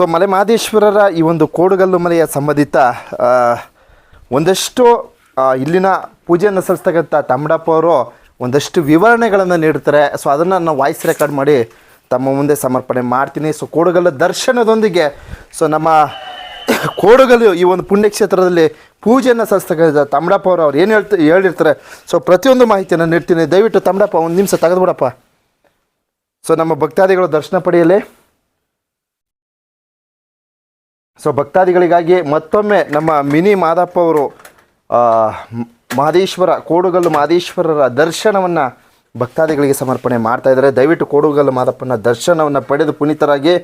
So ಮಲೆ ಮಹದೇಶ್ವರರ ಈ ಒಂದು ಕೋಡುಗಲ್ಲು ಮಲೆಯ ಸಂಬಂಧಿತ ಒಂದಷ್ಟು ಇಲ್ಲಿನ ಪೂಜೆಯನ್ನು ಸಲ್ಲಿಸ್ತಕ್ಕಂಥ ತಮ್ಮಡಪ್ಪ ಅವರು ಒಂದಷ್ಟು ವಿವರಣೆಗಳನ್ನು ನೀಡ್ತಾರೆ. ಸೊ ಅದನ್ನು ನಾನು ವಾಯ್ಸ್ ರೆಕಾರ್ಡ್ ಮಾಡಿ ತಮ್ಮ ಮುಂದೆ ಸಮರ್ಪಣೆ ಮಾಡ್ತೀನಿ. ಸೊ ಕೋಡುಗಲ್ಲು ದರ್ಶನದೊಂದಿಗೆ ಸೊ ನಮ್ಮ ಕೋಡುಗಲ್ಲು ಈ ಒಂದು ಪುಣ್ಯಕ್ಷೇತ್ರದಲ್ಲಿ ಪೂಜೆಯನ್ನು ಸಲ್ಲಿಸ್ತಕ್ಕಂಥ ತಮ್ಮಡಪ್ಪ ಅವರು ಅವ್ರು ಏನು ಹೇಳ್ತ, ಹೇಳಿರ್ತಾರೆ. ಸೊ ಪ್ರತಿಯೊಂದು ಮಾಹಿತಿಯನ್ನು ನೀಡ್ತೀನಿ. ದಯವಿಟ್ಟು ತಮ್ಮಡಪ್ಪ, ಒಂದು ನಿಮಿಷ ತೆಗೆದುಬಿಡಪ್ಪ. ಸೊ ನಮ್ಮ ಭಕ್ತಾದಿಗಳು ದರ್ಶನ ಪಡೆಯಲಿ. ಸೊ ಭಕ್ತಾದಿಗಳಿಗಾಗಿ ಮತ್ತೊಮ್ಮೆ ನಮ್ಮ ಮಿನಿ ಮಾದಪ್ಪ ಅವರು ಮಹದೇಶ್ವರ, ಕೋಡುಗಲ್ಲು ಮಹದೇಶ್ವರರ ದರ್ಶನವನ್ನು ಭಕ್ತಾದಿಗಳಿಗೆ ಸಮರ್ಪಣೆ ಮಾಡ್ತಾ ಇದ್ದಾರೆ. ದಯವಿಟ್ಟು ಕೋಡುಗಲ್ಲು ಮಾದಪ್ಪನ ದರ್ಶನವನ್ನು ಪಡೆದು ಪುನೀತರಾಗಿ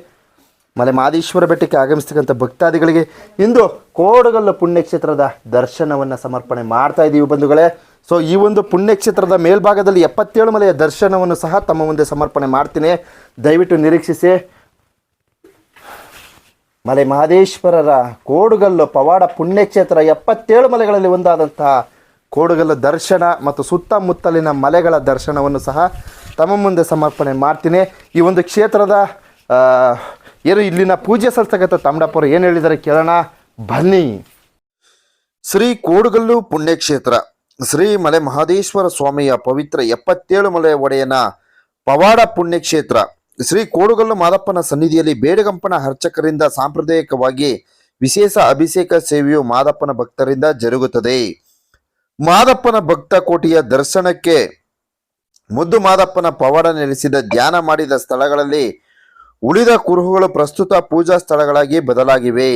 ಮಲೆ ಮಹದೇಶ್ವರ ಬೆಟ್ಟಕ್ಕೆ ಆಗಮಿಸ್ತಕ್ಕಂಥ ಭಕ್ತಾದಿಗಳಿಗೆ ಇಂದು ಕೋಡುಗಲ್ಲು ಪುಣ್ಯಕ್ಷೇತ್ರದ ದರ್ಶನವನ್ನು ಸಮರ್ಪಣೆ ಮಾಡ್ತಾ ಇದ್ದೀವಿ ಬಂಧುಗಳೇ. ಸೊ ಈ ಒಂದು ಪುಣ್ಯಕ್ಷೇತ್ರದ ಮೇಲ್ಭಾಗದಲ್ಲಿ ಎಪ್ಪತ್ತೇಳು ಮಲೆಯ ದರ್ಶನವನ್ನು ಸಹ ತಮ್ಮ ಮುಂದೆ ಸಮರ್ಪಣೆ ಮಾಡ್ತೀನಿ. ದಯವಿಟ್ಟು ನಿರೀಕ್ಷಿಸಿ. ಮಲೆ ಮಹದೇಶ್ವರರ ಕೋಡುಗಲ್ಲು ಪವಾಡ ಪುಣ್ಯಕ್ಷೇತ್ರ ಎಪ್ಪತ್ತೇಳು ಮಲೆಗಳಲ್ಲಿ ಒಂದಾದಂತಹ ಕೋಡುಗಲ್ಲು ದರ್ಶನ ಮತ್ತು ಸುತ್ತಮುತ್ತಲಿನ ಮಲೆಗಳ ದರ್ಶನವನ್ನು ಸಹ ತಮ್ಮ ಮುಂದೆ ಸಮರ್ಪಣೆ ಮಾಡ್ತೀನಿ. ಈ ಒಂದು ಕ್ಷೇತ್ರದ ಏನು ಇಲ್ಲಿನ ಪೂಜೆ ಸಲ್ಲಿಸ್ತಕ್ಕಂಥ ತಮ್ಮಡಪ್ಪರು ಏನು ಹೇಳಿದ್ದಾರೆ ಕೇಳೋಣ. ಬನ್ನಿ. ಶ್ರೀ ಕೋಡುಗಲ್ಲು ಪುಣ್ಯಕ್ಷೇತ್ರ, ಶ್ರೀ ಮಲೆ ಮಹದೇಶ್ವರ ಸ್ವಾಮಿಯ ಪವಿತ್ರ ಎಪ್ಪತ್ತೇಳು ಮಲೆ ಒಡೆಯನ ಪವಾಡ ಪುಣ್ಯಕ್ಷೇತ್ರ ಶ್ರೀ ಕೋಡುಗಲ್ಲು ಮಾದಪ್ಪನ ಸನ್ನಿಧಿಯಲ್ಲಿ ಬೇಡಗಂಪನ ಅರ್ಚಕರಿಂದ ಸಾಂಪ್ರದಾಯಿಕವಾಗಿ ವಿಶೇಷ ಅಭಿಷೇಕ ಸೇವೆಯು ಮಾದಪ್ಪನ ಭಕ್ತರಿಂದ ಜರುಗುತ್ತದೆ. ಮಾದಪ್ಪನ ಭಕ್ತ ಕೋಟಿಯ ದರ್ಶನಕ್ಕೆ ಮುದ್ದು ಮಾದಪ್ಪನ ಪವಾಡ ನೆಲೆಸಿದ ಧ್ಯಾನ ಮಾಡಿದ ಸ್ಥಳಗಳಲ್ಲಿ ಉಳಿದ ಕುರುಹುಗಳು ಪ್ರಸ್ತುತ ಪೂಜಾ ಸ್ಥಳಗಳಾಗಿ ಬದಲಾಗಿವೆ.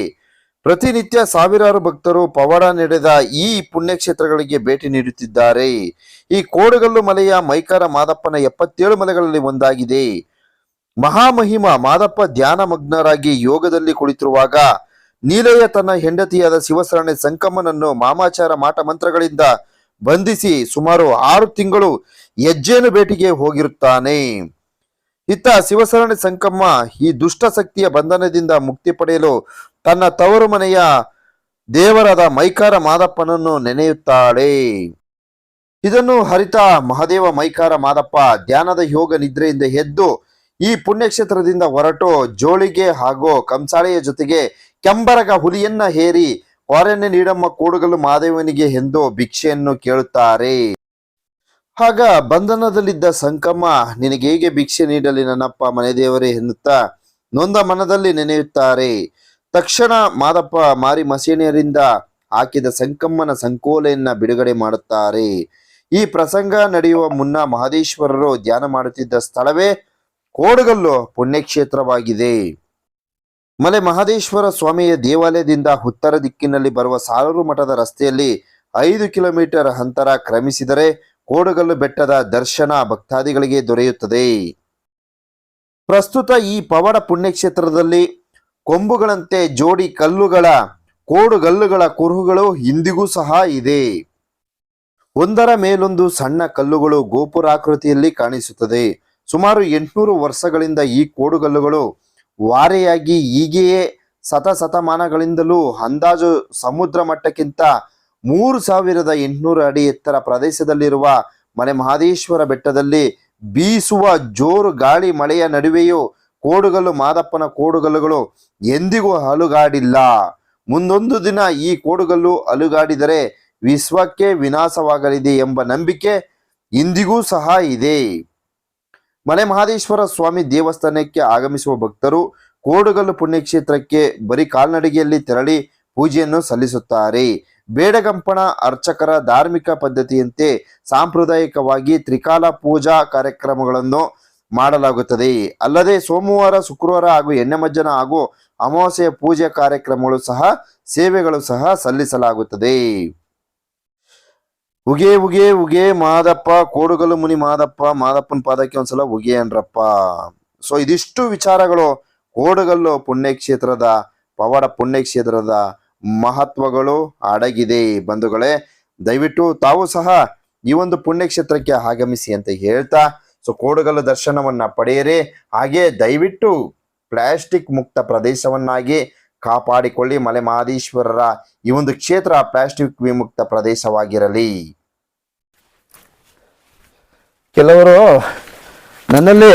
ಪ್ರತಿನಿತ್ಯ ಸಾವಿರಾರು ಭಕ್ತರು ಪವಾಡ ನಡೆದ ಈ ಪುಣ್ಯಕ್ಷೇತ್ರಗಳಿಗೆ ಭೇಟಿ ನೀಡುತ್ತಿದ್ದಾರೆ. ಈ ಕೋಡುಗಲ್ಲು ಮಲೆಯ ಮೈಕಾರ ಮಾದಪ್ಪನ ಎಪ್ಪತ್ತೇಳು ಮಲೆಗಳಲ್ಲಿ ಒಂದಾಗಿದೆ. ಮಹಾಮಹಿಮ ಮಾದಪ್ಪ ಧ್ಯಾನ ಮಗ್ನರಾಗಿ ಯೋಗದಲ್ಲಿ ಕುಳಿತಿರುವಾಗ ನೀಲಯ್ಯ ತನ್ನ ಹೆಂಡತಿಯಾದ ಶಿವಸರಣೆ ಸಂಕಮ್ಮನನ್ನು ಮಾಮಾಚಾರ ಮಾಟ ಮಂತ್ರಗಳಿಂದ ಬಂಧಿಸಿ ಸುಮಾರು ಆರು ತಿಂಗಳು ಹೆಜ್ಜೇನು ಭೇಟಿಗೆ ಹೋಗಿರುತ್ತಾನೆ. ಇತ್ತ ಶಿವಸರಣೆ ಸಂಕಮ್ಮ ಈ ದುಷ್ಟ ಶಕ್ತಿಯ ಬಂಧನದಿಂದ ಮುಕ್ತಿ ಪಡೆಯಲು ತನ್ನ ತವರು ಮನೆಯ ದೇವರಾದ ಮೈಕಾರ ಮಾದಪ್ಪನನ್ನು ನೆನೆಯುತ್ತಾಳೆ. ಇದನ್ನು ಹರಿತ ಮಹದೇವ ಮೈಕಾರ ಮಾದಪ್ಪ ಧ್ಯಾನದ ಯೋಗ ನಿದ್ರೆಯಿಂದ ಎದ್ದು ಈ ಪುಣ್ಯಕ್ಷೇತ್ರದಿಂದ ಹೊರಟು ಜೋಳಿಗೆ ಹಾಗೂ ಕಂಸಾಳೆಯ ಜೊತೆಗೆ ಕೆಂಬರಗ ಹುಲಿಯನ್ನ ಹೇರಿ ಹೊರನೆ ನೀಡಮ್ಮ ಕೂಡುಗಲು ಮಾದೇವನಿಗೆ ಎಂದು ಭಿಕ್ಷೆಯನ್ನು ಕೇಳುತ್ತಾರೆ. ಆಗ ಬಂಧನದಲ್ಲಿದ್ದ ಸಂಕಮ್ಮ, ನಿನಗೆ ಹೇಗೆ ಭಿಕ್ಷೆ ನೀಡಲಿ ನನ್ನಪ್ಪ ಮನೆದೇವರೇ ಎನ್ನುತ್ತಾ ನೊಂದ ಮನದಲ್ಲಿ ನೆನೆಯುತ್ತಾರೆ. ತಕ್ಷಣ ಮಾದಪ್ಪ ಮಾರಿ ಮಸೀನಿಯರಿಂದ ಹಾಕಿದ ಸಂಕಮ್ಮನ ಸಂಕೋಲೆಯನ್ನ ಬಿಡುಗಡೆ ಮಾಡುತ್ತಾರೆ. ಈ ಪ್ರಸಂಗ ನಡೆಯುವ ಮುನ್ನ ಮಹದೇಶ್ವರರು ಧ್ಯಾನ ಮಾಡುತ್ತಿದ್ದ ಸ್ಥಳವೇ ಕೋಡುಗಲ್ಲು ಪುಣ್ಯಕ್ಷೇತ್ರವಾಗಿದೆ. ಮಲೆ ಮಹದೇಶ್ವರ ಸ್ವಾಮಿಯ ದೇವಾಲಯದಿಂದ ಉತ್ತರ ದಿಕ್ಕಿನಲ್ಲಿ ಬರುವ ಸಾಲೂರು ಮಠದ ರಸ್ತೆಯಲ್ಲಿ ಐದು ಕಿಲೋಮೀಟರ್ ಅಂತರ ಕ್ರಮಿಸಿದರೆ ಕೋಡುಗಲ್ಲು ಬೆಟ್ಟದ ದರ್ಶನ ಭಕ್ತಾದಿಗಳಿಗೆ ದೊರೆಯುತ್ತದೆ. ಪ್ರಸ್ತುತ ಈ ಪವಾಡ ಪುಣ್ಯಕ್ಷೇತ್ರದಲ್ಲಿ ಕೊಂಬುಗಳಂತೆ ಜೋಡಿ ಕಲ್ಲುಗಳ, ಕೋಡುಗಲ್ಲುಗಳ ಕುರುಹುಗಳು ಇಂದಿಗೂ ಸಹ ಇದೆ. ಒಂದರ ಮೇಲೊಂದು ಸಣ್ಣ ಕಲ್ಲುಗಳು ಗೋಪುರಾಕೃತಿಯಲ್ಲಿ ಕಾಣಿಸುತ್ತದೆ. ಸುಮಾರು ಎಂಟುನೂರು ವರ್ಷಗಳಿಂದ ಈ ಕೋಡುಗಲ್ಲುಗಳು ವಾರೆಯಾಗಿ ಈಗೆಯೇ ಸತ ಶತಮಾನಗಳಿಂದಲೂ ಅಂದಾಜು ಸಮುದ್ರ ಮಟ್ಟಕ್ಕಿಂತ ಮೂರು ಸಾವಿರದ ಎಂಟುನೂರು ಅಡಿ ಎತ್ತರ ಪ್ರದೇಶದಲ್ಲಿರುವ ಮನೆ ಮಹಾದೇಶ್ವರ ಬೆಟ್ಟದಲ್ಲಿ ಬೀಸುವ ಜೋರು ಗಾಳಿ ಮಳೆಯ ನಡುವೆಯೂ ಕೋಡುಗಲ್ಲು, ಮಾದಪ್ಪನ ಕೋಡುಗಲ್ಲುಗಳು ಎಂದಿಗೂ ಅಲುಗಾಡಿಲ್ಲ. ಮುಂದೊಂದು ದಿನ ಈ ಕೋಡುಗಲ್ಲು ಅಲುಗಾಡಿದರೆ ವಿಶ್ವಕ್ಕೆ ವಿನಾಶವಾಗಲಿದೆ ಎಂಬ ನಂಬಿಕೆ ಇಂದಿಗೂ ಸಹ ಇದೆ. ಮಲೆ ಮಹಾದೇಶ್ವರ ಸ್ವಾಮಿ ದೇವಸ್ಥಾನಕ್ಕೆ ಆಗಮಿಸುವ ಭಕ್ತರು ಕೋಡುಗಲ್ಲು ಪುಣ್ಯಕ್ಷೇತ್ರಕ್ಕೆ ಬರೀ ಕಾಲ್ನಡಿಗೆಯಲ್ಲಿ ತೆರಳಿ ಪೂಜೆಯನ್ನು ಸಲ್ಲಿಸುತ್ತಾರೆ. ಬೇಡಗಂಪಣ ಅರ್ಚಕರ ಧಾರ್ಮಿಕ ಪದ್ಧತಿಯಂತೆ ಸಾಂಪ್ರದಾಯಿಕವಾಗಿ ತ್ರಿಕಾಲ ಪೂಜಾ ಕಾರ್ಯಕ್ರಮಗಳನ್ನು ಮಾಡಲಾಗುತ್ತದೆ. ಅಲ್ಲದೆ ಸೋಮವಾರ, ಶುಕ್ರವಾರ ಹಾಗೂ ಎಣ್ಣೆಮಜ್ಜನ ಹಾಗೂ ಅಮಾವಾಸ್ಯೆಯ ಪೂಜೆ ಕಾರ್ಯಕ್ರಮಗಳು ಸಹ ಸೇವೆಗಳು ಸಹ ಸಲ್ಲಿಸಲಾಗುತ್ತದೆ. ಉಗೆ ಉಗೆ ಉಗೆ, ಮಾದಪ್ಪ, ಕೋಡುಗಲು ಮುನಿ ಮಾದಪ್ಪ, ಮಾದಪ್ಪನ ಪಾದಕ್ಕೆ ಒಂದ್ಸಲ ಉಗೆ ಅನ್ರಪ್ಪ. ಸೊ ಇದಿಷ್ಟು ವಿಚಾರಗಳು ಕೋಡುಗಲ್ಲು ಪುಣ್ಯಕ್ಷೇತ್ರದ, ಪವಾಡ ಪುಣ್ಯಕ್ಷೇತ್ರದ ಮಹತ್ವಗಳು ಅಡಗಿದೆ ಬಂಧುಗಳೇ. ದಯವಿಟ್ಟು ತಾವು ಸಹ ಈ ಒಂದು ಪುಣ್ಯಕ್ಷೇತ್ರಕ್ಕೆ ಆಗಮಿಸಿ ಅಂತ ಹೇಳ್ತಾ ಸೊ ಕೋಡುಗಲ್ಲು ದರ್ಶನವನ್ನ ಪಡೆಯಿರಿ. ಹಾಗೆ ದಯವಿಟ್ಟು ಪ್ಲಾಸ್ಟಿಕ್ ಮುಕ್ತ ಪ್ರದೇಶವನ್ನಾಗಿ ಕಾಪಾಡಿಕೊಳ್ಳಿ ಮಲೆ ಮಹದೇಶ್ವರರ ಈ ಒಂದು ಕ್ಷೇತ್ರ ಪ್ಲಾಸ್ಟಿಕ್ ವಿಮುಕ್ತ ಪ್ರದೇಶವಾಗಿರಲಿ. ಕೆಲವರು ನನ್ನಲ್ಲಿ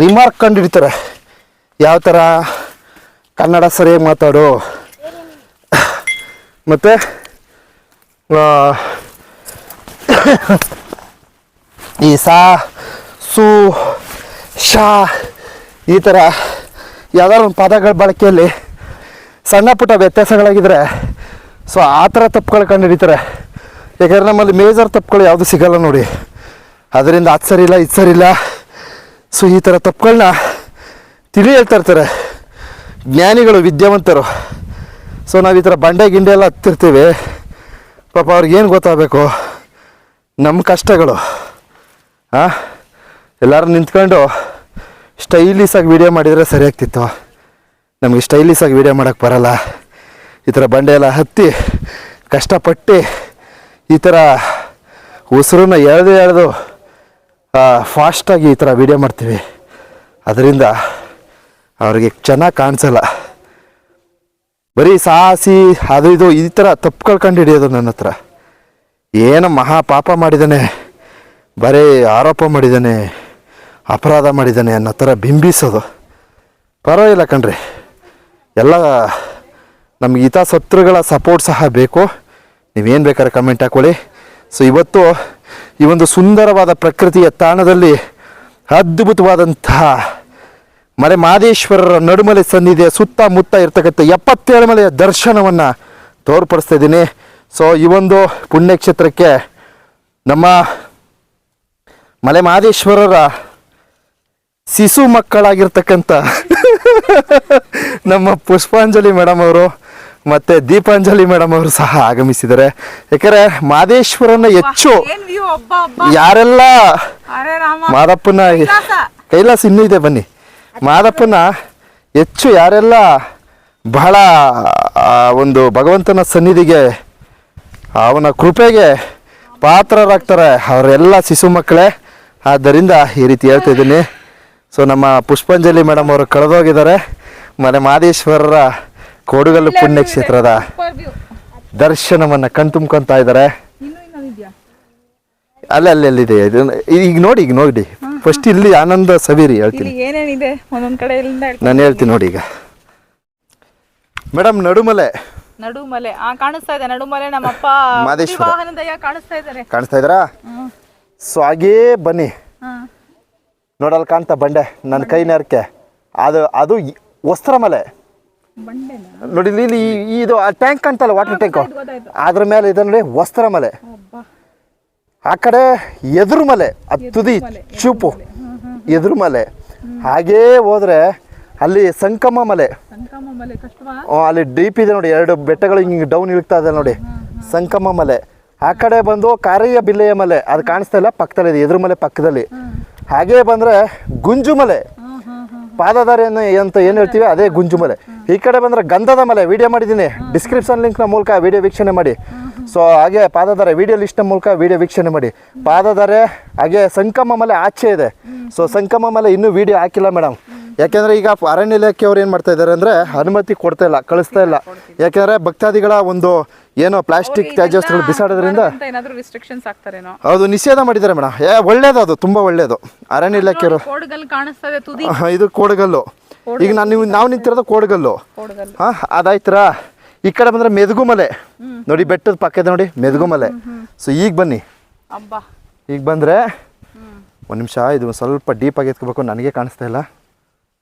ರಿಮಾರ್ಕ್ ಕಂಡು ಹಿಡಿತಾರೆ ಯಾವ ಥರ ಕನ್ನಡ ಸರಿಯಾಗಿ ಮಾತಾಡು. ಮತ್ತು ಈ ಸಾ, ಸು, ಶಾ ಈ ಥರ ಯಾವ್ದಾದ್ರು ಒಂದು ಪದಗಳ ಬಳಕೆಯಲ್ಲಿ ಸಣ್ಣ ಪುಟ್ಟ ವ್ಯತ್ಯಾಸಗಳಾಗಿದ್ದರೆ ಸೊ ಆ ಥರ ತಪ್ಪುಗಳು ಕಂಡು ಹಿಡಿತಾರೆ ಯಾಕಂದ್ರೆ ನಮ್ಮಲ್ಲಿ ಮೇಜರ್ ತಪ್ಪುಗಳು ಯಾವುದು ಸಿಗಲ್ಲ ನೋಡಿ. ಅದರಿಂದ ಅದು ಸರಿ ಇಲ್ಲ, ಇದು ಸರಿ ಇಲ್ಲ. ಸೊ ಈ ಥರ ತಪ್ಪುಗಳನ್ನ ತಿಳಿ ಹೇಳ್ತಾ ಇರ್ತಾರೆ. ಜ್ಞಾನಿಗಳು, ವಿದ್ಯಾವಂತರು. ಸೊ ನಾವು ಈ ಥರ ಬಂಡೆ, ಗಿಂಡೆ ಎಲ್ಲ ಹತ್ತಿರ್ತೀವಿ. ಪಾಪ ಅವ್ರಿಗೇನು ಗೊತ್ತಾಗಬೇಕು? ನಮ್ಮ ಕಷ್ಟಗಳು. ಹಾಂ ಎಲ್ಲರೂ ನಿಂತ್ಕೊಂಡು ಸ್ಟೈಲಿಸಾಗಿ ವೀಡಿಯೋ ಮಾಡಿದರೆ ಸರಿ ನಮಗೆ ಸ್ಟೈಲಿಸಾಗಿ ವೀಡಿಯೋ ಮಾಡೋಕ್ಕೆ ಬರಲ್ಲ. ಈ ಥರ ಬಂಡೆ ಎಲ್ಲ ಹತ್ತಿ ಕಷ್ಟಪಟ್ಟು ಈ ಥರ ಉಸಿರನ್ನ ಎಳೆದು ಎಳೆದು ಫಾಸ್ಟಾಗಿ ಈ ಥರ ವೀಡಿಯೋ ಮಾಡ್ತೀವಿ. ಅದರಿಂದ ಅವ್ರಿಗೆ ಚೆನ್ನಾಗಿ ಕಾಣಿಸಲ್ಲ. ಬರೀ ಸಾಹಸಿ, ಅದು ಇದು, ಈ ಥರ ತಪ್ಪುಗಳು ಕಂಡು ಹಿಡಿಯೋದು ನನ್ನ ಹತ್ರ. ಏನು ಮಹಾ ಪಾಪ ಮಾಡಿದ್ದಾನೆ, ಬರೀ ಆರೋಪ ಮಾಡಿದ್ದಾನೆ, ಅಪರಾಧ ಮಾಡಿದ್ದಾನೆ ಅನ್ನೋ ಥರ ಬಿಂಬಿಸೋದು. ಪರವಾಗಿಲ್ಲ ಕಣ್ರಿ. ಎಲ್ಲ ನಮಗೆ ಹಿತ ಸತ್ರುಗಳ ಸಪೋರ್ಟ್ ಸಹ ಬೇಕು. ನೀವೇನು ಬೇಕಾದ್ರೆ ಕಮೆಂಟ್ ಹಾಕೊಳ್ಳಿ. ಸೊ ಇವತ್ತು ಈ ಒಂದು ಸುಂದರವಾದ ಪ್ರಕೃತಿಯ ತಾಣದಲ್ಲಿ ಅದ್ಭುತವಾದಂತಹ ಮಲೆ ಮಹದೇಶ್ವರರ ನಡುಮಲೆ ಸನ್ನಿಧಿಯ ಸುತ್ತಮುತ್ತ ಇರ್ತಕ್ಕಂಥ ಎಪ್ಪತ್ತೇಳು ಮಲೆಯ ದರ್ಶನವನ್ನು ತೋರ್ಪಡಿಸ್ತಾ ಇದ್ದೀನಿ. ಸೊ ಈ ಒಂದು ಪುಣ್ಯಕ್ಷೇತ್ರಕ್ಕೆ ನಮ್ಮ ಮಲೆ ಮಹದೇಶ್ವರರ ಶಿಶು ಮಕ್ಕಳಾಗಿರ್ತಕ್ಕಂಥ ನಮ್ಮ ಪುಷ್ಪಾಂಜಲಿ ಮೇಡಮ್ ಅವರು ಮತ್ತು ದೀಪಾಂಜಲಿ ಮೇಡಮ್ ಅವರು ಸಹ ಆಗಮಿಸಿದ್ದಾರೆ. ಯಾಕಂದ್ರೆ ಮಾದೇಶ್ವರನ ಹೆಚ್ಚು ಯಾರೆಲ್ಲ ಮಾದಪ್ಪನ ಕೈಲಾಸ. ಕೈಲಾಸ ಇನ್ನೂ ಇದೆ ಬನ್ನಿ. ಮಾದಪ್ಪನ ಹೆಚ್ಚು ಯಾರೆಲ್ಲ ಬಹಳ ಒಂದು ಭಗವಂತನ ಸನ್ನಿಧಿಗೆ ಅವನ ಕೃಪೆಗೆ ಪಾತ್ರರಾಗ್ತಾರೆ ಅವರೆಲ್ಲ ಶಿಶು ಮಕ್ಕಳೇ. ಆದ್ದರಿಂದ ಈ ರೀತಿ ಹೇಳ್ತಾ ಇದ್ದೀನಿ. ಸೊ ನಮ್ಮ ಪುಷ್ಪಾಂಜಲಿ ಮೇಡಮ್ ಅವರು ಕಳೆದೋಗಿದ್ದಾರೆ. ಮನೆ ಮಾದೇಶ್ವರರ ಕೋಡುಗಲ್ಲು ಪುಣ್ಯಕ್ಷೇತ್ರದ ದರ್ಶನವನ್ನ ಕಣ್ತುಂಬ್ಕೊತಾ ಇದ್ದಾರೆ. ಅಲ್ಲ ಅಲ್ಲೇ ಅಲ್ಲಿ ಅಲ್ಲಿದೆ ಇದು. ಈಗ ನೋಡಿ ಈಗ ನೋಡಿ. ಫಸ್ಟ್ ಇಲ್ಲಿ ಆನಂದ ಸವಿರಿ ಹೇಳ್ತೀನಿ. ನಾನು ಹೇಳ್ತೀನಿ ನೋಡಿ ಈಗ. ಮೇಡಮ್ ನಡುಮಲೆ. ನಡುಮಲೆ. ಆ ಕಾಣಿಸ್ತಾ ಇದೆ. ನಡುಮಲೆ ನಮ್ಮಪ್ಪ ಮಾದೇಶ್ವರ. ಕಾಣಿಸ್ತಾ ಇದ್ದಾರೆ. ಕಾಣಿಸ್ತಾ ಇದ್ರಾ ಹ್ಮ್ ಸೊ ಹಾಗೇ ಬನ್ನಿ. ನೋಡಲ್ ಕಾಣ್ತಾ ಬಂಡೆ ನನ್ನ ಕೈ ನೆರಕೆ. ಅದು ಅದು ವಸ್ತ್ರ ಮಲೆ. ನೋಡಿ ಇಲ್ಲಿ ಇದು ಟ್ಯಾಂಕ್ ಕಾಣ್ತಲ್ಲ ವಾಟರ್ ಟ್ಯಾಂಕು ಅದ್ರ ಮೇಲೆ ಇದೆ ನೋಡಿ ವಸ್ತ್ರ ಮಲೆ. ಆ ಕಡೆ ಎದುರು ಮಲೆ ಅದು ತುದಿ ಚೂಪು ಎದುರು ಮಲೆ. ಹಾಗೇ ಹೋದ್ರೆ ಅಲ್ಲಿ ಸಂಕಮ ಮಲೆ. ಅಲ್ಲಿ ಡೀಪ್ ಇದೆ ನೋಡಿ ಎರಡು ಬೆಟ್ಟಗಳು ಹಿಂಗೆ ಡೌನ್ ಇಳಿತಾ ಇದೆ ನೋಡಿ. ಸಂಕಮ ಮಲೆ. ಆ ಕಡೆ ಬಂದು ಕಾರಯ್ಯ ಬಿಲ್ಲೆಯ ಮಲೆ ಅದು ಕಾಣಿಸ್ತಾ ಇಲ್ಲ ಪಕ್ಕದಲ್ಲಿ ಇದೆ ಎದುರು ಮಲೆ ಪಕ್ಕದಲ್ಲಿ. ಹಾಗೇ ಬಂದ್ರೆ ಗುಂಜು ಮಲೆ. ಪಾದದಾರಿ ಅಂತ ಏನು ಹೇಳ್ತೀವಿ? ಅದೇ ಗುಂಜು ಮಲೆ. ಈ ಕಡೆ ಬಂದ್ರೆ ಗಂಧದ ಮಲೆ ವಿಡಿಯೋ ಮಾಡಿದ್ದೀನಿ. ಡಿಸ್ಕ್ರಿಪ್ಷನ್ ಲಿಂಕ್ನ ಮೂಲಕ ವಿಡಿಯೋ ವೀಕ್ಷಣೆ ಮಾಡಿ. ಸೊ ಹಾಗೆ ಪಾದಧಾರ ವಿಡಿಯೋ ಲಿಸ್ಟ್ನ ಮೂಲಕ ವಿಡಿಯೋ ವೀಕ್ಷಣೆ ಮಾಡಿ. ಪಾದಧಾರೆ ಹಾಗೆ ಸಂಕಮ ಮಲೆ ಆಚೆ ಇದೆ. ಸೊ ಸಂಕಮ ಮಲೆ ಇನ್ನೂ ವಿಡಿಯೋ ಹಾಕಿಲ್ಲ ಮೇಡಮ್. ಯಾಕೆಂದ್ರೆ ಈಗ ಅರಣ್ಯ ಇಲಾಖೆಯವ್ರು ಏನು ಮಾಡ್ತಾ ಇದ್ದಾರೆ ಅಂದರೆ ಅನುಮತಿ ಕೊಡ್ತಾ ಇಲ್ಲ ಕಳಿಸ್ತಾ ಇಲ್ಲ. ಯಾಕೆಂದ್ರೆ ಭಕ್ತಾದಿಗಳ ಒಂದು ಏನೋ ಪ್ಲಾಸ್ಟಿಕ್ ತ್ಯಾಜ್ಯವಸ್ತುಗಳು ಬಿಸಾಡೋದ್ರಿಂದ ಅಂತ ಏನಾದ್ರು ರಿಸ್ಟ್ರಿಕ್ಷನ್ಸ್ ಅದು ನಿಷೇಧ ಮಾಡಿದ್ದಾರೆ ಮೇಡಮ್ ಏ ಒಳ್ಳೇದು ಅದು ತುಂಬ ಒಳ್ಳೇದು. ಅರಣ್ಯ ಇಲಾಖೆಯವರು ಕೋಡ್ಗಲ್ ಇದೆ ತುದಿ. ಆಹಾ, ಇದು ಕೋಡಗಲ್ಲು. ಈಗ ನಾನು ನೀವು ನಾವು ನಿಂತಿರೋದು ಕೋಡಗಲ್ಲು. ಕೋಡ್ಗಲ್ ಹಾಂ ಅದಾಯ್ತರಾ? ಈ ಕಡೆ ಬಂದರೆ ಮೆದುಗುಮಲೆ ನೋಡಿ ಬೆಟ್ಟದ ಪಕ್ಕದ ನೋಡಿ ಮೆದುಗುಮಲೆ ಸೊ ಈಗ ಬನ್ನಿ. ಅಬ್ಬಾ. ಈಗ ಬಂದರೆ ಒಂದು ನಿಮಿಷ ಇದು ಸ್ವಲ್ಪ ಡೀಪ್ ಆಗಿ ಎತ್ಕೋಬೇಕು ನನಗೆ ಕಾಣಿಸ್ತಾ ಇಲ್ಲ.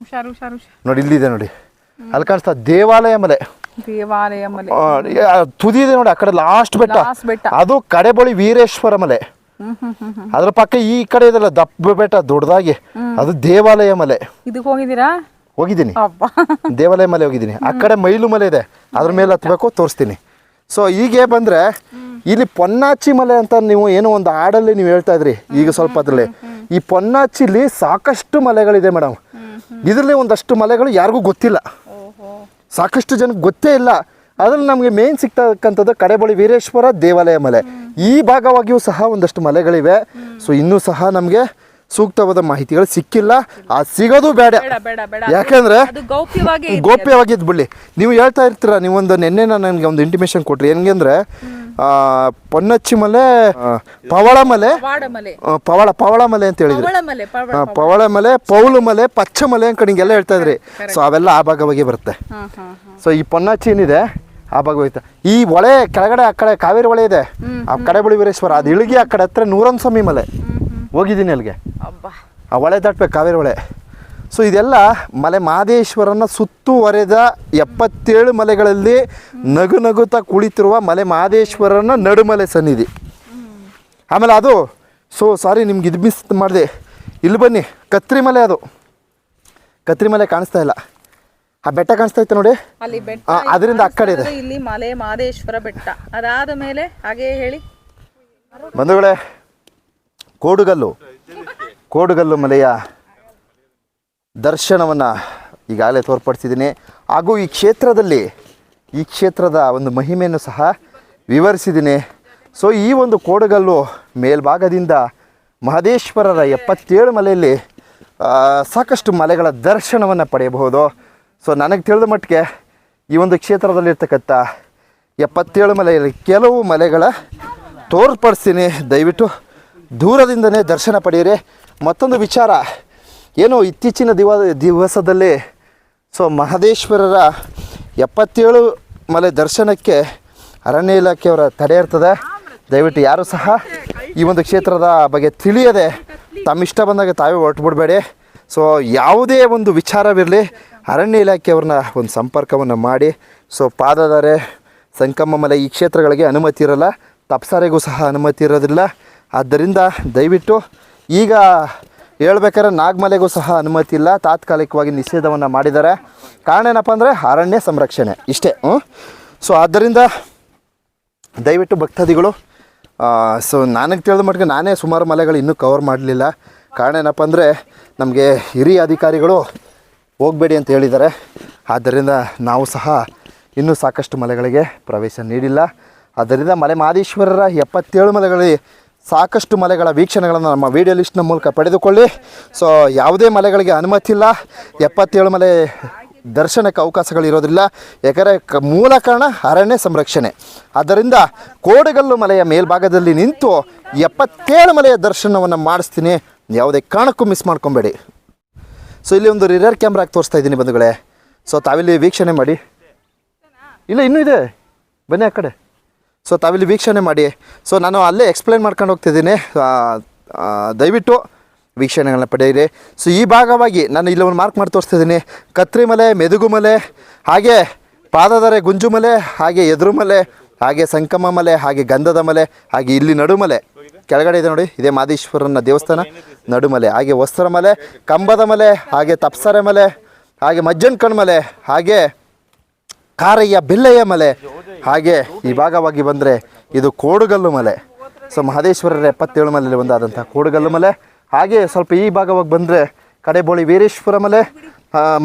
ಹುಷಾರು ಹುಷಾರು ಹುಷಾರು. ನೋಡಿ ಇಲ್ಲಿದೆ ನೋಡಿ. ಅಲ್ಲಿ ಕಾಣಿಸ್ತಾ ದೇವಾಲಯ ಮಲೆ. ದೇವಾಲಯ ಮಲೆ. ತುದಿ ಇದೆ ನೋಡಿ ಆ ಕಡೆ ಲಾಸ್ಟ್ ಬೆಟ್ಟ. ಬೆಟ್ಟ. ಅದು ಕಡೆಬಳಿ ವೀರೇಶ್ವರ ಮಲೆ. ಅದ್ರ ಪಕ್ಕ ಈ ಕಡೆ ಇದೆಲ್ಲ ದಪ್ಪ ಬೆಟ್ಟ ದೊಡ್ಡದಾಗಿ. ಅದು ದೇವಾಲಯ ಮಲೆ. ಇದಕ್ಕೆ ಹೋಗಿದ್ದೀರಾ? ಹೋಗಿದ್ದೀನಿ. ದೇವಾಲಯ ಮಲೆ ಹೋಗಿದ್ದೀನಿ. ಆ ಕಡೆ ಮೈಲು ಮಲೆ ಇದೆ. ಅದ್ರ ಮೇಲೆ ಹತ್ಬೇಕು ತೋರಿಸ್ತೀನಿ. ಸೊ ಹೀಗೆ ಬಂದ್ರೆ ಇಲ್ಲಿ ಪೊನ್ನಾಚಿ ಮಲೆ ಅಂತ ನೀವು ಏನೋ ಒಂದು ಹಾಡಲ್ಲಿ ನೀವು ಹೇಳ್ತಾ ಇದ್ರಿ. ಈಗ ಸ್ವಲ್ಪ ಅದ್ರಲ್ಲಿ. ಈ ಪೊನ್ನಾಚಿಲಿ ಸಾಕಷ್ಟು ಮಲೆಗಳಿದೆ ಮೇಡಮ್. ಇದರಲ್ಲಿ ಒಂದಷ್ಟು ಮಲೆಗಳು ಯಾರಿಗೂ ಗೊತ್ತಿಲ್ಲ. ಸಾಕಷ್ಟು ಜನಕ್ಕೆ ಗೊತ್ತೇ ಇಲ್ಲ. ಅದ್ರಲ್ಲಿ ನಮಗೆ ಮೇನ್ ಸಿಗ್ತಕ್ಕಂಥದ್ದು ಕಡೆಬಳಿ ವೀರೇಶ್ವರ ದೇವಾಲಯ ಮಲೆ. ಈ ಭಾಗವಾಗಿಯೂ ಸಹ ಒಂದಷ್ಟು ಮಲೆಗಳಿವೆ. ಸೊ ಇನ್ನೂ ಸಹ ನಮಗೆ ಸೂಕ್ತವಾದ ಮಾಹಿತಿಗಳು ಸಿಕ್ಕಿಲ್ಲ. ಆ ಸಿಗೋದು ಬೇಡ. ಬೇಡ ಬೇಡ ಬೇಡ. ಯಾಕಂದ್ರೆ ಅದು ಗೌಪ್ಯವಾಗಿ. ಗೋಪ್ಯವಾಗಿದ್ದು ಬಿಡ್ಲಿ. ನೀವು ಹೇಳ್ತಾ ಇರ್ತೀರ ನೀವೊಂದು ನಿನ್ನೆ ನನಗೆ ಒಂದು ಇಂಟಿಮೇಷನ್ ಕೊಟ್ರಿ. ಹೆಂಗೆ ಅಂದ್ರೆ ಆ, ಪೊನ್ನಚ್ಚಿ ಮಲೆ ಪವಳ ಮಲೆ ಪವಳ ಪವಳ ಮಲೆ ಅಂತ ಹೇಳಿದ್ರು. ಪವಳ ಮಲೆ ಪವಳ ಮಲೆ ಪೌಲು ಮಲೆ ಪಚ್ಚ ಮಲೆ ಹಿಂಗೆಲ್ಲ ಹೇಳ್ತಾ ಇದ್ರಿ. ಸೊ ಅವೆಲ್ಲ ಆ ಭಾಗವಾಗಿ ಬರುತ್ತೆ. ಸೊ ಈ ಪೊನ್ನಚ್ಚಿ ಏನಿದೆ ಆ ಭಾಗ ಹೋಯ್ತಾ ಈ ಹೊಳೆ ಕೆಳಗಡೆ ಆ ಕಡೆ ಕಾವೇರಿ ಹೊಳೆ ಇದೆ. ಆ ಕಡೆ ಬಳಿ ವೀರೇಶ್ವರ ಅದು ಇಳಿಗಿ ಆ ಕಡೆ ಹತ್ರ ನೂರೊಂದು ಸ್ವಾಮಿ ಮಲೆ. ಹೋಗಿದ್ದೀನಿ ಅಲ್ಲಿಗೆ. ಆ ಹೊಳೆ ದಾಟ್ಬೇಕು ಕಾವೇರಿ ಹೊಳೆ. ಸೊ ಇದೆಲ್ಲ ಮಲೆ ಮಹದೇಶ್ವರನ ಸುತ್ತುವರೆದ ಎಪ್ಪತ್ತೇಳು ಮಲೆಗಳಲ್ಲಿ ನಗು ನಗುತ್ತಾ ಕುಳಿತಿರುವ ಮಲೆ ಮಹದೇಶ್ವರನ ನಡುಮಲೆ ಸನ್ನಿಧಿ. ಆಮೇಲೆ ಅದು ಸೊ ಸಾರಿ ನಿಮ್ಗೆ ಇದು ಮಿಸ್ ಮಾಡಿದೆ. ಇಲ್ಲಿ ಬನ್ನಿ ಕತ್ರಿ ಮಲೆ ಅದು. ಕತ್ರಿ ಮಲೆ ಕಾಣಿಸ್ತಾ ಇಲ್ಲ. ಆ ಬೆಟ್ಟ ಕಾಣಿಸ್ತಾ ಇತ್ತು ನೋಡಿ. ಅದರಿಂದ ಆ ಕಡೆ ಇದೆ ಇಲ್ಲಿ ಮಲೆ ಮಹದೇಶ್ವರ ಬೆಟ್ಟ. ಅದಾದ ಮೇಲೆ ಹಾಗೆ ಹೇಳಿ. ಬಂಧುಗಳೇ ಕೋಡುಗಲ್ಲು. ಕೋಡುಗಲ್ಲು ಮಲೆಯ ದರ್ಶನವನ್ನು ಈಗಾಗಲೇ ತೋರ್ಪಡಿಸಿದ್ದೀನಿ. ಹಾಗೂ ಈ ಕ್ಷೇತ್ರದಲ್ಲಿ, ಈ ಕ್ಷೇತ್ರದ ಒಂದು ಮಹಿಮೆಯನ್ನು ಸಹ ವಿವರಿಸಿದ್ದೀನಿ. ಸೊ ಈ ಒಂದು ಕೋಡುಗಲ್ಲು ಮೇಲ್ಭಾಗದಿಂದ ಮಹದೇಶ್ವರರ ಎಪ್ಪತ್ತೇಳು ಮಲೆಯಲ್ಲಿ ಸಾಕಷ್ಟು ಮಲೆಗಳ ದರ್ಶನವನ್ನು ಪಡೆಯಬಹುದು. ಸೊ ನನಗೆ ತಿಳಿದ ಮಟ್ಟಿಗೆ ಈ ಒಂದು ಕ್ಷೇತ್ರದಲ್ಲಿರ್ತಕ್ಕಂಥ ಎಪ್ಪತ್ತೇಳು ಮಲೆಯಲ್ಲಿ ಕೆಲವು ಮಲೆಗಳ ತೋರ್ಪಡಿಸ್ತೀನಿ. ದಯವಿಟ್ಟು ದೂರದಿಂದನೇ ದರ್ಶನ ಪಡೆಯಿರಿ. ಮತ್ತೊಂದು ವಿಚಾರ. ಏನು ಇತ್ತೀಚಿನ ದಿವ ದಿವಸದಲ್ಲಿ ಸೊ ಮಹದೇಶ್ವರರ ಎಪ್ಪತ್ತೇಳು ಮಲೆ ದರ್ಶನಕ್ಕೆ ಅರಣ್ಯ ಇಲಾಖೆಯವರ ತಡೆ ಇರ್ತದೆ ದಯವಿಟ್ಟು ಯಾರು ಸಹ ಈ ಒಂದು ಕ್ಷೇತ್ರದ ಬಗ್ಗೆ ತಿಳಿಯದೆ ತಮ್ಮಿಷ್ಟ ಬಂದಾಗ ತಾವೇ ಹೊರಟುಬಿಡಬೇಡಿ ಸೊ ಯಾವುದೇ ಒಂದು ವಿಚಾರವಿರಲಿ, ಅರಣ್ಯ ಇಲಾಖೆಯವ್ರನ್ನ ಒಂದು ಸಂಪರ್ಕವನ್ನು ಮಾಡಿ. ಸೊ ಪಾದದಾರೆ, ಸಂಕಮ್ಮ ಮಲೆ ಈ ಕ್ಷೇತ್ರಗಳಿಗೆ ಅನುಮತಿ ಇರಲ್ಲ. ತಪ್ಸಾರೆಗೂ ಸಹ ಅನುಮತಿ ಇರೋದಿಲ್ಲ. ಆದ್ದರಿಂದ ದಯವಿಟ್ಟು ಈಗ ಹೇಳ್ಬೇಕಾದ್ರೆ ನಾಗಮಲೆಗೂ ಸಹ ಅನುಮತಿ ಇಲ್ಲ. ತಾತ್ಕಾಲಿಕವಾಗಿ ನಿಷೇಧವನ್ನು ಮಾಡಿದ್ದಾರೆ. ಕಾರಣ ಏನಪ್ಪ ಅಂದರೆ ಅರಣ್ಯ ಸಂರಕ್ಷಣೆ ಇಷ್ಟೇ ಹ್ಞೂ ಸೊ ಆದ್ದರಿಂದ ದಯವಿಟ್ಟು ಭಕ್ತಾದಿಗಳು ಸೊ ನನಗೆ ತಿಳಿದ ಮಟ್ಟಿಗೆ ನಾನೇ ಸುಮಾರು ಮಲೆಗಳು ಇನ್ನೂ ಕವರ್ ಮಾಡಲಿಲ್ಲ. ಕಾರಣ ಏನಪ್ಪ ಅಂದರೆ ನಮಗೆ ಹಿರಿಯ ಅಧಿಕಾರಿಗಳು ಹೋಗಬೇಡಿ ಅಂತ ಹೇಳಿದ್ದಾರೆ. ಆದ್ದರಿಂದ ನಾವು ಸಹ ಇನ್ನೂ ಸಾಕಷ್ಟು ಮಲೆಗಳಿಗೆ ಪ್ರವೇಶ ನೀಡಿಲ್ಲ. ಆದ್ದರಿಂದ ಮಲೆ ಮಹದೇಶ್ವರರ ಎಪ್ಪತ್ತೇಳು ಮಲೆಗಳಲ್ಲಿ ಸಾಕಷ್ಟು ಮಲೆಗಳ ವೀಕ್ಷಣೆಗಳನ್ನು ನಮ್ಮ ವಿಡಿಯೋ ಲಿಸ್ಟ್ನ ಮೂಲಕ ಪಡೆದುಕೊಳ್ಳಿ. ಸೊ ಯಾವುದೇ ಮಲೆಗಳಿಗೆ ಅನುಮತಿ ಇಲ್ಲ. ಎಪ್ಪತ್ತೇಳು ಮಲೆ ದರ್ಶನಕ್ಕೆ ಅವಕಾಶಗಳಿರೋದಿಲ್ಲ ಯಾಕಂದರೆ ಕ, ಮೂಲ ಕಾರಣ ಅರಣ್ಯ ಸಂರಕ್ಷಣೆ. ಆದ್ದರಿಂದ ಕೋಡಗಲ್ಲು ಮಲೆಯ ಮೇಲ್ಭಾಗದಲ್ಲಿ ನಿಂತು ಎಪ್ಪತ್ತೇಳು ಮಲೆಯ ದರ್ಶನವನ್ನು ಮಾಡಿಸ್ತೀನಿ. ಯಾವುದೇ ಕಾರಣಕ್ಕೂ ಮಿಸ್ ಮಾಡ್ಕೊಬೇಡಿ. ಸೊ ಇಲ್ಲಿ ಒಂದು ರಿರರ್ ಕ್ಯಾಮ್ರಾಗಿ ತೋರಿಸ್ತಾ ಇದ್ದೀನಿ ಬಂಧುಗಳೇ. ಸೊ ತಾವಿಲ್ಲಿ ವೀಕ್ಷಣೆ ಮಾಡಿ. ಇಲ್ಲ, ಇನ್ನೂ ಇದೆ. ಬನ್ನಿ ಆ ಕಡೆ. ಸೊ ತಾವಿಲ್ಲಿ ವೀಕ್ಷಣೆ ಮಾಡಿ. ಸೊ ನಾನು ಅಲ್ಲೇ ಎಕ್ಸ್ಪ್ಲೈನ್ ಮಾಡ್ಕೊಂಡು ಹೋಗ್ತಿದ್ದೀನಿ. ದಯವಿಟ್ಟು ವೀಕ್ಷಣೆಗಳನ್ನ ಪಡೆಯಿರಿ. ಸೊ ಈ ಭಾಗವಾಗಿ ನಾನು ಇಲ್ಲಿ ಒಂದು ಮಾರ್ಕ್ ಮಾಡಿ ತೋರಿಸ್ತಿದ್ದೀನಿ. ಕತ್ರಿ ಮಲೆ, ಮೆದುಗು ಮಲೆ, ಹಾಗೆ ಪಾದದರೆ ಗುಂಜು ಮಲೆ, ಹಾಗೆ ಎದುರುಮಲೆ ಹಾಗೆ ಸಂಕಮ ಮಲೆ, ಹಾಗೆ ಗಂಧದ ಮಲೆ, ಹಾಗೆ ಇಲ್ಲಿ ನಡುಮಲೆ ಕೆಳಗಡೆ ಇದೆ ನೋಡಿ, ಇದೇ ಮಾದೇಶ್ವರನ ದೇವಸ್ಥಾನ. ನಡುಮಲೆ ಹಾಗೆ ವಸ್ತ್ರ ಮಲೆ, ಕಂಬದ ಮಲೆ, ಹಾಗೆ ತಪ್ಸರೆ ಮಲೆ, ಹಾಗೆ ಮಜ್ಜನ್ ಕಣ್ಮಲೆ ಹಾಗೆ ಕಾರಯ್ಯ ಬಿಲ್ಲಯ್ಯ ಮಲೆ. ಹಾಗೆ ಈ ಭಾಗವಾಗಿ ಬಂದರೆ ಇದು ಕೋಡುಗಲ್ಲು ಮಲೆ. ಸೊ ಮಹದೇಶ್ವರರ ಎಪ್ಪತ್ತೇಳು ಮಲೆಯಲ್ಲಿ ಒಂದಾದಂಥ ಕೋಡುಗಲ್ಲು ಮಲೆ. ಹಾಗೆ ಸ್ವಲ್ಪ ಈ ಭಾಗವಾಗಿ ಬಂದರೆ ಕಡೆಬೋಳಿ ವೀರೇಶ್ವರ ಮಲೆ.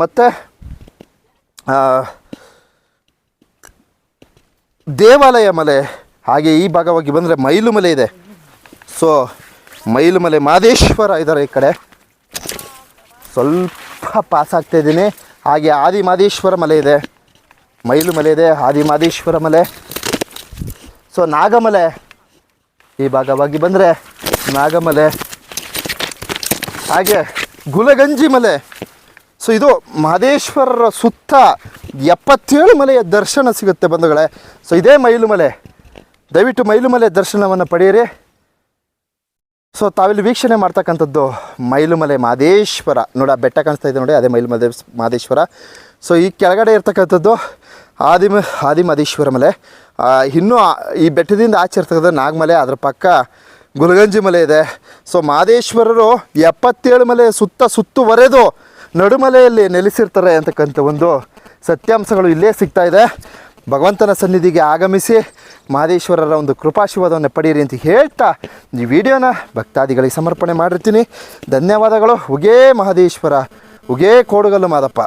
ಮತ್ತು ದೇವಾಲಯ ಮಲೆ. ಹಾಗೆ ಈ ಭಾಗವಾಗಿ ಬಂದರೆ ಮೈಲು ಮಲೆ ಇದೆ. ಸೊ ಮೈಲು ಮಲೆ ಮಹದೇಶ್ವರ ಇದ್ದಾರೆ ಈ ಕಡೆ. ಸ್ವಲ್ಪ ಪಾಸ್ ಆಗ್ತಾ ಇದ್ದೀನಿ. ಹಾಗೆ ಆದಿ ಮಹದೇಶ್ವರ ಮಲೆ ಇದೆ. ಮೈಲು ಮಲೆ ಇದೆ ಆದಿ ಮಹದೇಶ್ವರ ಮಲೆ. ಸೊ ನಾಗಮಲೆ, ಈ ಭಾಗವಾಗಿ ಬಂದರೆ ನಾಗಮಲೆ. ಹಾಗೆ ಗುಲಗಂಜಿ ಮಲೆ. ಸೊ ಇದು ಮಹದೇಶ್ವರರ ಸುತ್ತ ಎಪ್ಪತ್ತೇಳು ಮಲೆಯ ದರ್ಶನ ಸಿಗುತ್ತೆ ಬಂಧುಗಳೇ. ಸೊ ಇದೇ ಮೈಲು ಮಲೆ. ದಯವಿಟ್ಟು ಮೈಲು ಮಲೆ ದರ್ಶನವನ್ನು ಪಡೆಯಿರಿ. ಸೊ ತಾವಿಲ್ಲಿ ವೀಕ್ಷಣೆ ಮಾಡ್ತಕ್ಕಂಥದ್ದು ಮೈಲುಮಲೆ ಮಾದೇಶ್ವರ ನೋಡಿ, ಬೆಟ್ಟ ಕಾಣಿಸ್ತಾ ಇದೆ ನೋಡಿ, ಅದೇ ಮೈಲುಮಲೆ ಮಾದೇಶ್ವರ ಸೊ ಈ ಕೆಳಗಡೆ ಇರ್ತಕ್ಕಂಥದ್ದು ಆದಿಮ, ಆದಿಮಾದೇಶ್ವರ ಮಲೆ. ಇನ್ನೂ ಈ ಬೆಟ್ಟದಿಂದ ಆಚೆ ಇರ್ತಕ್ಕಂಥ ನಾಗಮಲೆ, ಅದರ ಪಕ್ಕ ಗುಲಗಂಜಿ ಮಲೆ ಇದೆ. ಸೊ ಮಾದೇಶ್ವರರು ಎಪ್ಪತ್ತೇಳು ಮಲೆ ಸುತ್ತ ಸುತ್ತುವರೆದು ನಡುಮಲೆಯಲ್ಲಿ ನೆಲೆಸಿರ್ತಾರೆ ಅಂತಕ್ಕಂಥ ಒಂದು ಸತ್ಯಾಂಶಗಳು ಇಲ್ಲೇ ಸಿಗ್ತಾ ಇದೆ. ಭಗವಂತನ ಸನ್ನಿಧಿಗೆ ಆಗಮಿಸಿ ಮಹದೇಶ್ವರರ ಒಂದು ಕೃಪಾಶೀರ್ವಾದವನ್ನು ಪಡೀರಿ ಅಂತ ಹೇಳ್ತಾ ಈ ವಿಡಿಯೋನ ಭಕ್ತಾದಿಗಳಿಗೆ ಸಮರ್ಪಣೆ ಮಾಡಿರ್ತೀನಿ. ಧನ್ಯವಾದಗಳು. ಉಗೇ ಮಹದೇಶ್ವರ, ಉಗೇ ಕೋಡುಗಲ್ಲು ಮಾದಪ್ಪ.